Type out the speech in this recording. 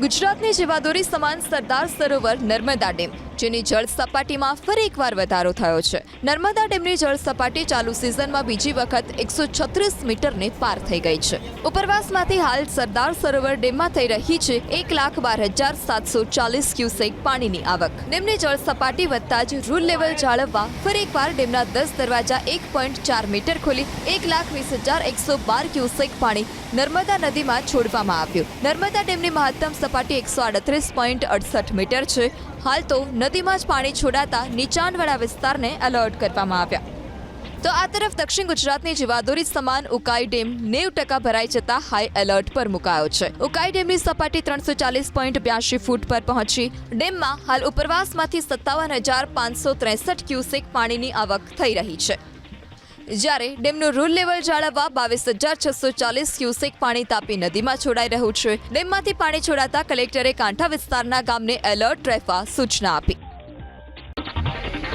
ગુજરાતની જીવાદોરી સમાન સરદાર સરોવર નર્મદા ડેમ. જેની જળ સપાટીમાં ફરી એકવાર વધારો થયો છે. નર્મદા ડેમની જળ સપાટી ચાલુ સિઝનમાં બીજી વખત એકસો છત્રીસ મીટરને પાર થઈ ગઈ છે. ઉપરવાસમાંથી હાલ સરદાર સરોવર ડેમમાં થઈ રહી છે એક લાખ બાર હજાર સાતસો ચાલીસ ક્યુસેક પાણીની આવક. ડેમની જળ સપાટી વધતા જ રૂલ લેવલ જાળવવા ફરી એકવાર ડેમના દસ દરવાજા એક પોઈન્ટ ચાર મીટર ખોલી એક લાખ વીસ હજાર એકસો બાર ક્યુસેક પાણી નર્મદા નદીમાં છોડવામાં આવ્યું. નર્મદા ડેમની મહત્તમ સપાટી એકસો આડત્રીસ પોઈન્ટ અડસઠ મીટર છે. હાલ તો નદીમાં જ પાણી છોડાતા નીચાણવાળા વિસ્તારને એલર્ટ કરવામાં આવ્યા. તો આ તરફ દક્ષિણ ગુજરાતની જીવાદોરી સમાન ઉકાઈ ડેમ નેવ ટકા ભરાઈ જતા હાઈ એલર્ટ પર મુકાયો છે. ઉકાઈ ડેમની સપાટી ત્રણસો ચાલીસ પોઈન્ટ બ્યાસી ફૂટ પર પહોંચી. ડેમમાં હાલ ઉપરવાસમાંથી સત્તાવન હજાર પાંચસો ત્રેસઠ ક્યુસેક પાણીની આવક થઈ રહી છે. જ્યારે ડેમનું રૂલ લેવલ જાળવવા બાવીસ હજાર છસો ચાલીસ ક્યુસેક પાણી તાપી નદીમાં છોડાઈ રહ્યું છે. ડેમમાંથી પાણી છોડાતા કલેક્ટરે કાંઠા વિસ્તારના ગામને એલર્ટ રહેવા સૂચના આપી.